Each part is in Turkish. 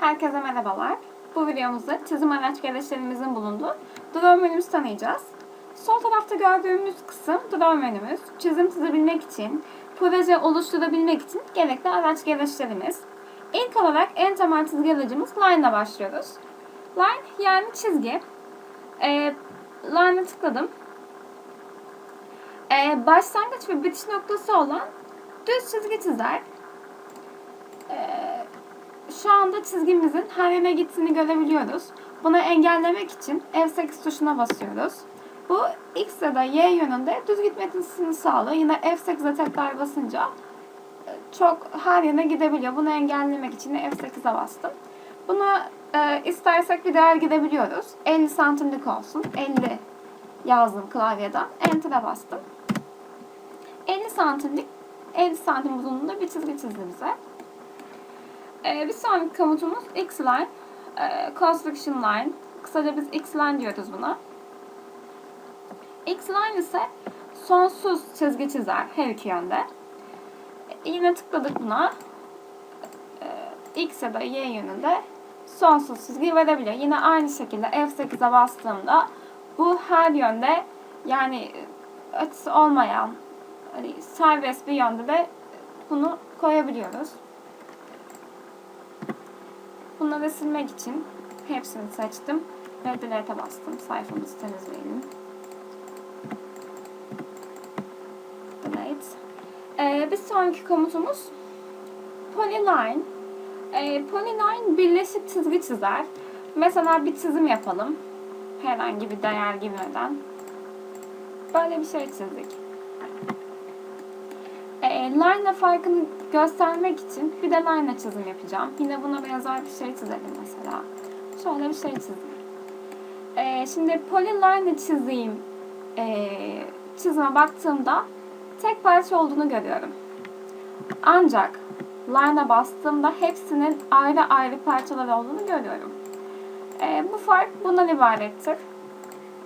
Herkese merhabalar. Bu videomuzda çizim araç gereçlerimizin bulunduğu drone menümüzü tanıyacağız. Sol tarafta gördüğümüz kısım drone menümüz. Çizim çizebilmek için, proje oluşturabilmek için gerekli araç gereçlerimiz. İlk olarak en temel çizgi aracımız Line ile başlıyoruz. Line yani çizgi. Ee, Line'a tıkladım. Ee, başlangıç ve bitiş noktası olan düz çizgi çizer. Ee, şu anda çizgimizin her yöne gittiğini görebiliyoruz. Bunu engellemek için F8 tuşuna basıyoruz. Bu X ya da Y yönünde düz gitmesini sağlıyor. Yine F8'e tekrar basınca e, çok her yöne gidebiliyor. Bunu engellemek için de F8'e bastım. Buna e, istersek bir değer gidebiliyoruz. 50 santimlik olsun. 50 yazdım klavyeden. Enter'a bastım. 50 santimlik 50 santim uzunluğunda bir çizgi çizdi bize. Ee, bir sonraki komutumuz X-Line. Ee, construction Line. Kısaca biz X-Line diyoruz buna. X-Line ise sonsuz çizgi çizer her iki yönde. Ee, yine tıkladık buna. Ee, X ya da Y yönünde sonsuz çizgi verebiliyor. Yine aynı şekilde F8'e bastığımda bu her yönde yani açısı olmayan hani serbest bir yönde de bunu koyabiliyoruz. Bunları silmek için hepsini seçtim ve delete'e bastım. Sayfamızı temizleyelim. Delete. Ee, bir sonraki komutumuz Polyline. Ee, Polyline birleşik çizgi çizer. Mesela bir çizim yapalım. Herhangi bir değer girmeden. Böyle bir şey çizdik. Line farkını göstermek için bir de line çizim yapacağım. Yine buna benzer bir şey çizelim mesela. Şöyle bir şey çizdim. E, şimdi polyline çizeyim e, çizime baktığımda tek parça olduğunu görüyorum. Ancak line'a bastığımda hepsinin ayrı ayrı parçalar olduğunu görüyorum. E, bu fark bundan ibarettir.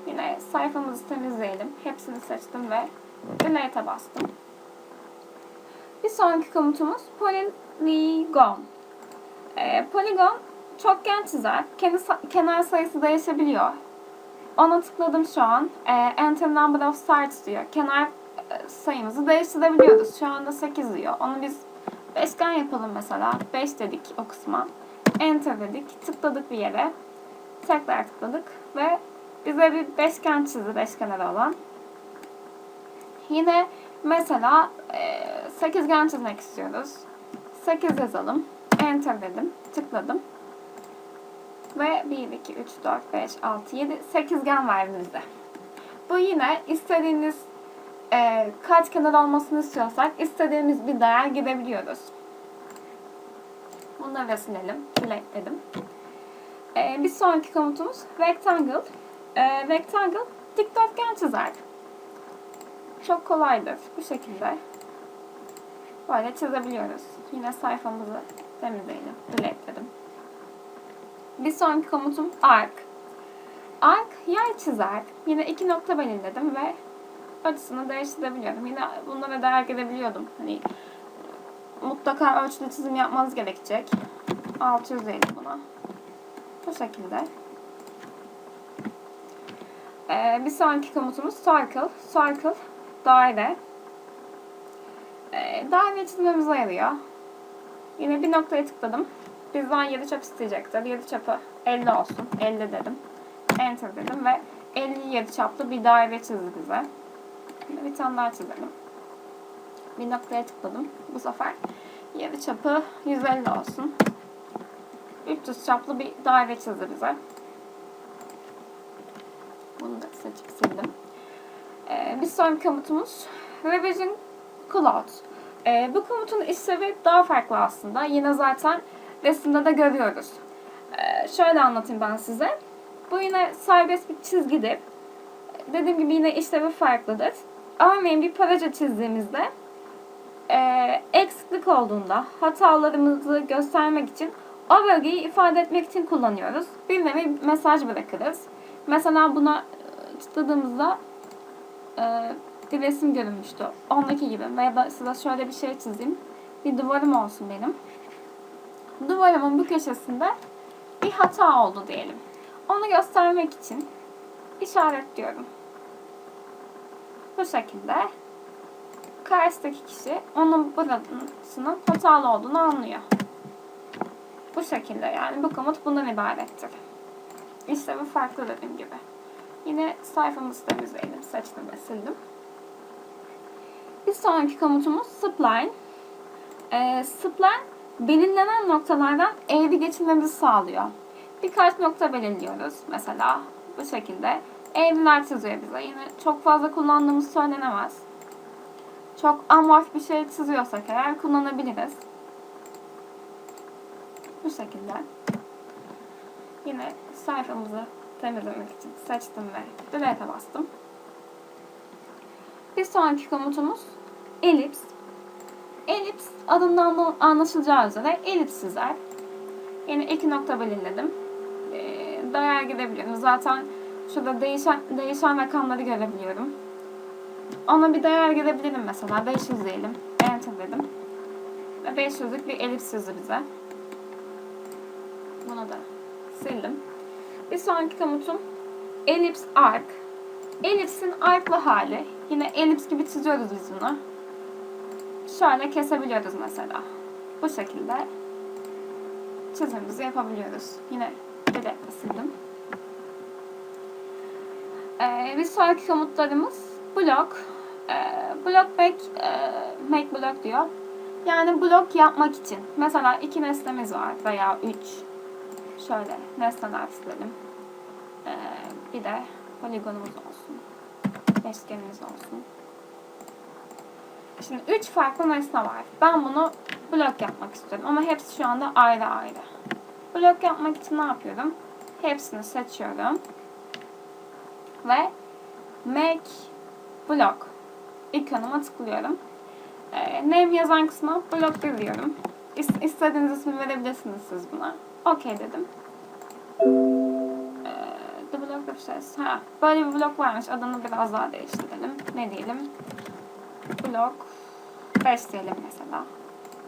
Yine sayfamızı temizleyelim. Hepsini seçtim ve delete'e bastım. Sonraki komutumuz polygon. Ee, polygon çokgen çizer. Kenar, kenar sayısı değişebiliyor. Ona tıkladım şu an. Ee, enter number of sides diyor. Kenar e, sayımızı değiştirebiliyoruz. Şu anda 8 diyor. Onu biz beşgen yapalım mesela. 5 dedik o kısma. Enter dedik. Tıkladık bir yere. Tekrar tıkladık ve bize bir beşgen çizdi. Beşkenarı olan. Yine mesela e, sekizgen çizmek istiyoruz. 8 yazalım. Enter dedim. Tıkladım. Ve 1, 2, 3, 4, 5, 6, 7, sekizgen verdi bize. Bu yine istediğiniz e, kaç kenar olmasını istiyorsak istediğimiz bir değer gidebiliyoruz. Bunları da silelim. Select dedim. E, bir sonraki komutumuz rectangle. E, rectangle dikdörtgen çizer. Çok kolaydır. Bu şekilde böyle çizebiliyoruz. Yine sayfamızı temizleyelim. Delete. Bir sonraki komutum arc. Arc yer çizer. Yine iki nokta belirledim ve açısını değiştirebiliyorum. Yine bunlara değer girebiliyordum. Hani mutlaka ölçülü çizim yapmanız gerekecek. 600 diyelim buna. Bu şekilde. Ee, bir sonraki komutumuz circle. Circle daire. Ee, daire çizmemize yarıyor. Yine bir noktaya tıkladım. Bizden 7 çap isteyecektir. 7 çapı 50 olsun. 50 dedim. Enter dedim ve 57 çaplı bir daire çizdi bize. Yine bir tane daha çizelim. Bir noktaya tıkladım. Bu sefer 7 çapı 150 olsun. 300 çaplı bir daire çizdi bize. Bunu da seçip sildim. Ee, bir sonraki komutumuz Revision Cloud. Ee, bu komutun işlevi daha farklı aslında. Yine zaten resimde de görüyoruz. Ee, şöyle anlatayım ben size. Bu yine serbest bir çizgidir. Dediğim gibi yine işlevi farklıdır. Örneğin bir proje çizdiğimizde e, eksiklik olduğunda hatalarımızı göstermek için o bölgeyi ifade etmek için kullanıyoruz. Bir nevi mesaj bırakırız. Mesela buna tıkladığımızda e, bir resim görünmüştü. Ondaki gibi. Veya da size şöyle bir şey çizeyim. Bir duvarım olsun benim. duvarımın bu köşesinde bir hata oldu diyelim. Onu göstermek için işaretliyorum. Bu şekilde karşıdaki kişi onun burasının hatalı olduğunu anlıyor. Bu şekilde yani bu komut bundan ibarettir. İşlemi farklı dediğim gibi. Yine sayfamızı temizleyelim. Seçtim ve sildim. Bir sonraki komutumuz spline. Ee, spline belirlenen noktalardan eğri geçirmemizi sağlıyor. Birkaç nokta belirliyoruz mesela bu şekilde. Eğriler çiziyor bize. Yine çok fazla kullandığımız söylenemez. Çok amorf bir şey çiziyorsak eğer kullanabiliriz. Bu şekilde. Yine sayfamızı temizlemek için seçtim ve delete'e bastım. Bir sonraki komutumuz elips. Elips adından anlaşılacağı üzere elips çizer. Yine iki nokta belirledim. Ee, değer gidebiliyorum. Zaten şurada değişen, değişen rakamları görebiliyorum. Ona bir değer gidebilirim mesela. 500 diyelim. Enter dedim. Ve 500'lük bir elips çizdi bize. Bunu da sildim. Bir sonraki komutum elips arc. Elipsin arclı hali. Yine elips gibi çiziyoruz biz bunu. Şöyle kesebiliyoruz mesela. Bu şekilde çizimimizi yapabiliyoruz. Yine dile sildim. Ee, bir sonraki komutlarımız block. Ee, block back, e, make block diyor. Yani blok yapmak için. Mesela iki nesnemiz var veya üç. Şöyle nesneler çizelim. Ee, bir de poligonumuz olsun. Beşgenimiz olsun. Şimdi üç farklı nesne var. Ben bunu blok yapmak istiyorum ama hepsi şu anda ayrı ayrı. Blok yapmak için ne yapıyorum? Hepsini seçiyorum. Ve make block ikonuma tıklıyorum. Ee, name yazan kısma blok diyorum. İs- istediğiniz ismi verebilirsiniz siz buna. Okey dedim. Says. Ha, böyle bir blok varmış. Adını biraz daha değiştirelim. Ne diyelim? Blok 5 diyelim mesela.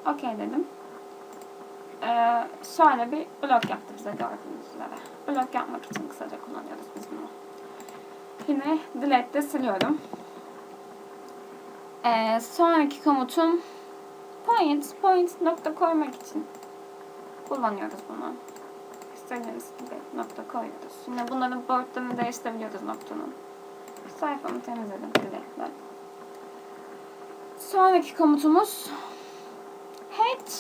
Okey dedim. Ee, şöyle bir blok yaptı bize gördüğünüz üzere. Blok yapmak için kısaca kullanıyoruz biz bunu. Yine delete'de siliyorum. Ee, sonraki komutum point, point nokta koymak için kullanıyoruz bunu. İstediğimiz nokta koyuyoruz. Yine bunların boyutlarını değiştirebiliyoruz noktanın. Sayfamı temizledim delete'le. Sonraki komutumuz hatch.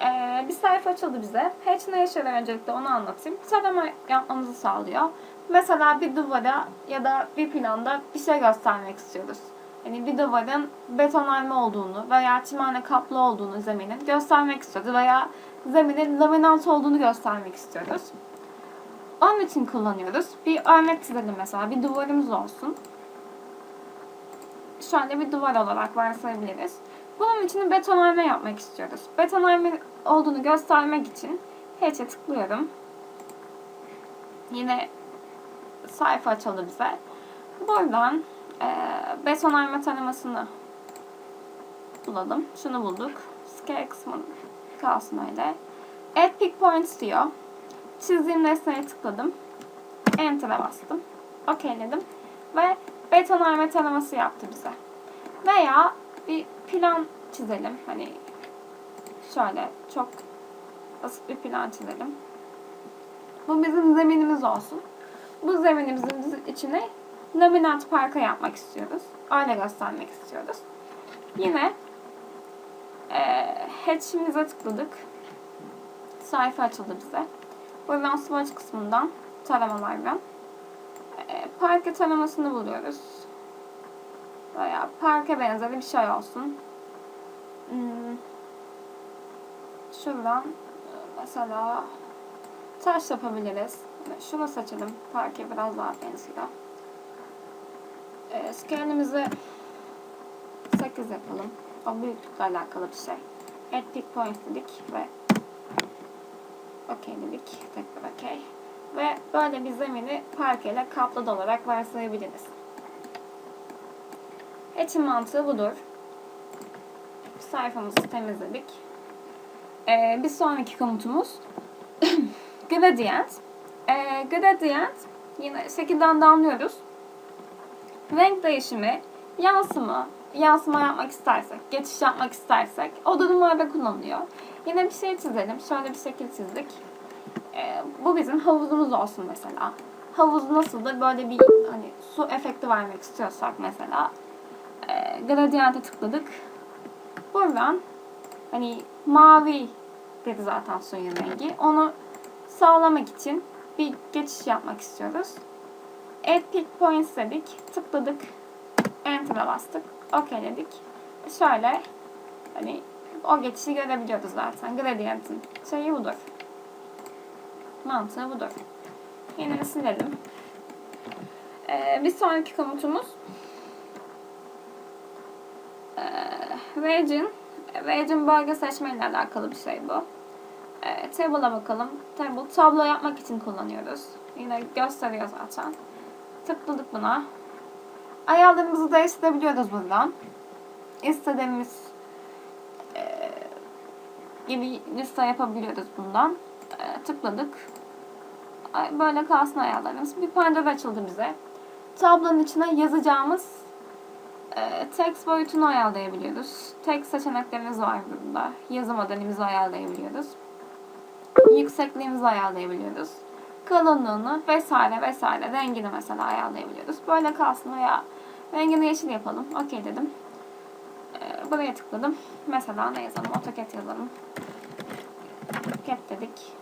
Ee, bir sayfa açıldı bize. Hatch ne işe yarar öncelikle onu anlatayım. Tarama yapmamızı sağlıyor. Mesela bir duvara ya da bir planda bir şey göstermek istiyoruz. Yani bir duvarın betonarme olduğunu veya çimenle kaplı olduğunu zeminin göstermek istiyoruz veya zeminin laminat olduğunu göstermek istiyoruz. Onun için kullanıyoruz. Bir örnek çizelim mesela. Bir duvarımız olsun. Şöyle bir duvar olarak varsayabiliriz. Bunun için betonarme yapmak istiyoruz. Betonarme olduğunu göstermek için Hatch'e tıklıyorum. Yine sayfa açıldı bize. Buradan e, betonarme tanımasını bulalım. Şunu bulduk. Scale kısmı kalsın öyle. Add pick points diyor. Çizdiğim nesneye tıkladım. Enter'a bastım. Okeyledim. Ve betonarme tanıması yaptı bize. Veya bir plan çizelim. Hani şöyle çok basit bir plan çizelim. Bu bizim zeminimiz olsun. Bu zeminimizin içine laminat parka yapmak istiyoruz. Öyle göstermek istiyoruz. Yine e, hatch'imize tıkladık. Sayfa açıldı bize. Buradan swatch kısmından taramalardan e, parke taramasını buluyoruz. Veya parke benzeri bir şey olsun. Hmm. Şuradan e, mesela taş yapabiliriz. Şunu seçelim. Parke biraz daha benziyor. E, scale'imizi 8 yapalım. O büyüklükle alakalı bir şey. Add pick point dedik ve okey dedik. Tekrar okey. Ve böyle bir zemini parkeyle kaplı olarak varsayabiliriz. Hatch'in mantığı budur. Sayfamızı temizledik. Ee, bir sonraki komutumuz gradient. Ee, gradient yine şekilden damlıyoruz. Renk değişimi, yansıma, yansıma yapmak istersek, geçiş yapmak istersek o durumlarda kullanılıyor. Yine bir şey çizelim. Şöyle bir şekil çizdik. Ee, bu bizim havuzumuz olsun mesela. Havuz nasıldır? Böyle bir hani su efekti vermek istiyorsak mesela e, gradient'e tıkladık. Buradan hani mavi dedi zaten suyun rengi. Onu sağlamak için bir geçiş yapmak istiyoruz. Add peak points dedik. Tıkladık. Enter'a bastık. OK dedik. Şöyle hani o geçişi görebiliyoruz zaten. Gradient'in şeyi budur. Mantığı budur. Yine silelim. Ee, bir sonraki komutumuz ee, region. Region bölge seçmeyle alakalı bir şey bu. Ee, table'a bakalım. Table tablo yapmak için kullanıyoruz. Yine gösteriyor zaten. Tıkladık buna. Ayarlarımızı değiştirebiliyoruz buradan. İstediğimiz e, gibi liste yapabiliyoruz bundan. E, tıkladık. Böyle kalsın ayarlarımız. Bir pencere açıldı bize. Tablonun içine yazacağımız e, text boyutunu ayarlayabiliyoruz. Text seçeneklerimiz var burada. Yazı modelimizi ayarlayabiliyoruz. Yüksekliğimizi ayarlayabiliyoruz. Kalınlığını vesaire vesaire rengini mesela ayarlayabiliyoruz. Böyle kalsın veya rengini yeşil yapalım. Okey dedim. E, buraya tıkladım. Mesela ne yazalım? AutoCAD yazalım. AutoCAD dedik.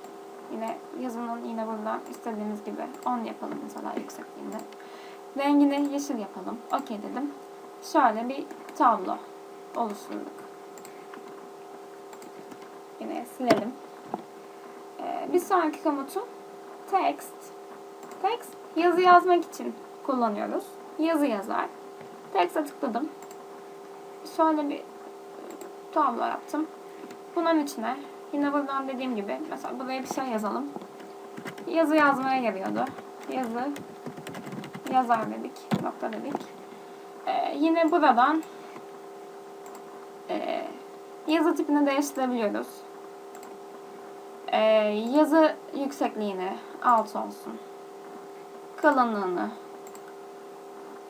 Yine yazının yine buradan istediğimiz gibi 10 yapalım mesela yüksekliğinde. Rengini yeşil yapalım. Okey dedim. Şöyle bir tablo oluşturduk. Yine silelim. Ee, bir sonraki komutum text. Text yazı yazmak için kullanıyoruz. Yazı yazar. Text'e tıkladım. Şöyle bir tablo yaptım. Bunun içine yine buradan dediğim gibi mesela buraya bir şey yazalım. Yazı yazmaya geliyordu. Yazı yazar dedik. Nokta dedik. Ee, yine buradan e, yazı tipini değiştirebiliyoruz. Ee, yazı yüksekliğini alt olsun. Kalınlığını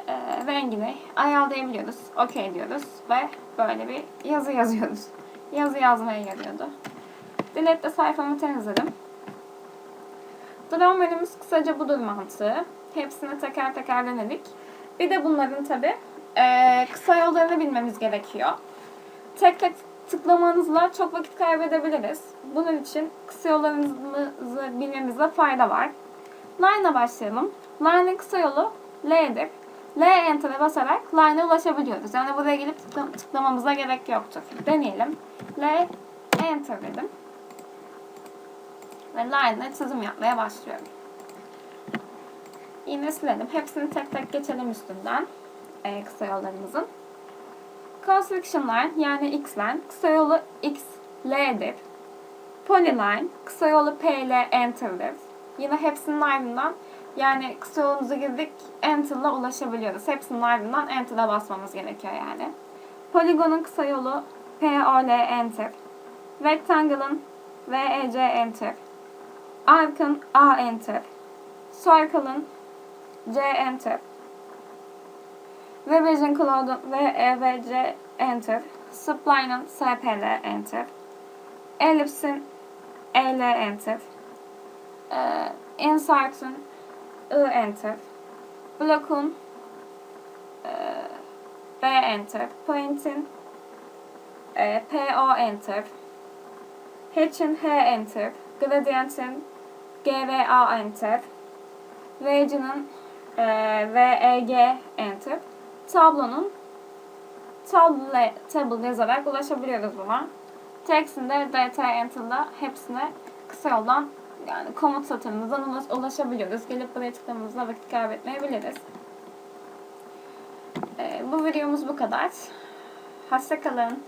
e, rengini ayarlayabiliyoruz. Okey diyoruz ve böyle bir yazı yazıyoruz. Yazı yazmaya geliyordu. Delete'de sayfamı temizledim. Drone menümüz kısaca budur mantığı. Hepsini teker teker denedik. Bir de bunların tabi kısa yollarını bilmemiz gerekiyor. Tek tek tıklamanızla çok vakit kaybedebiliriz. Bunun için kısa yollarınızı bilmemizde fayda var. Line'a başlayalım. Line'ın kısa yolu L'dir. L enter'e basarak line'a ulaşabiliyoruz. Yani buraya gelip tıkla- tıklamamıza gerek yoktur. Deneyelim. L enter dedim. Ve line'la çizim yapmaya başlıyorum. Yine silelim. Hepsini tek tek geçelim üstünden. Ee, kısa yollarımızın. Constriction'lar yani x'ler kısa yolu x, l'dir. Polyline kısa yolu p, l, enter'dir. Yine hepsinin ardından yani kısa yolumuza girdik enter'la ulaşabiliyoruz. Hepsinin ardından enter'a basmamız gerekiyor yani. Polygon'un kısa yolu p, o, l, enter. Rectangle'ın v, e, c, enter. Arc'ın a, enter. Circle'ın c, enter. Revision Cloud'un VEVC Enter. Spline'ın SPL Enter. Ellipse'in EL Enter. Ee, Insert'ın I Enter. Block'un e, B Enter. Point'in e, PO Enter. Hatch'in H Enter. Gradient'in GVA Enter. Region'ın e, VEG Enter tablonun table, table yazarak ulaşabiliyoruz buna. Text'in de DT Enter'la hepsine kısa yoldan yani komut satırımızdan ulaş- ulaşabiliyoruz. Gelip buraya tıklamamızda vakit kaybetmeyebiliriz. Ee, bu videomuz bu kadar. Hoşçakalın.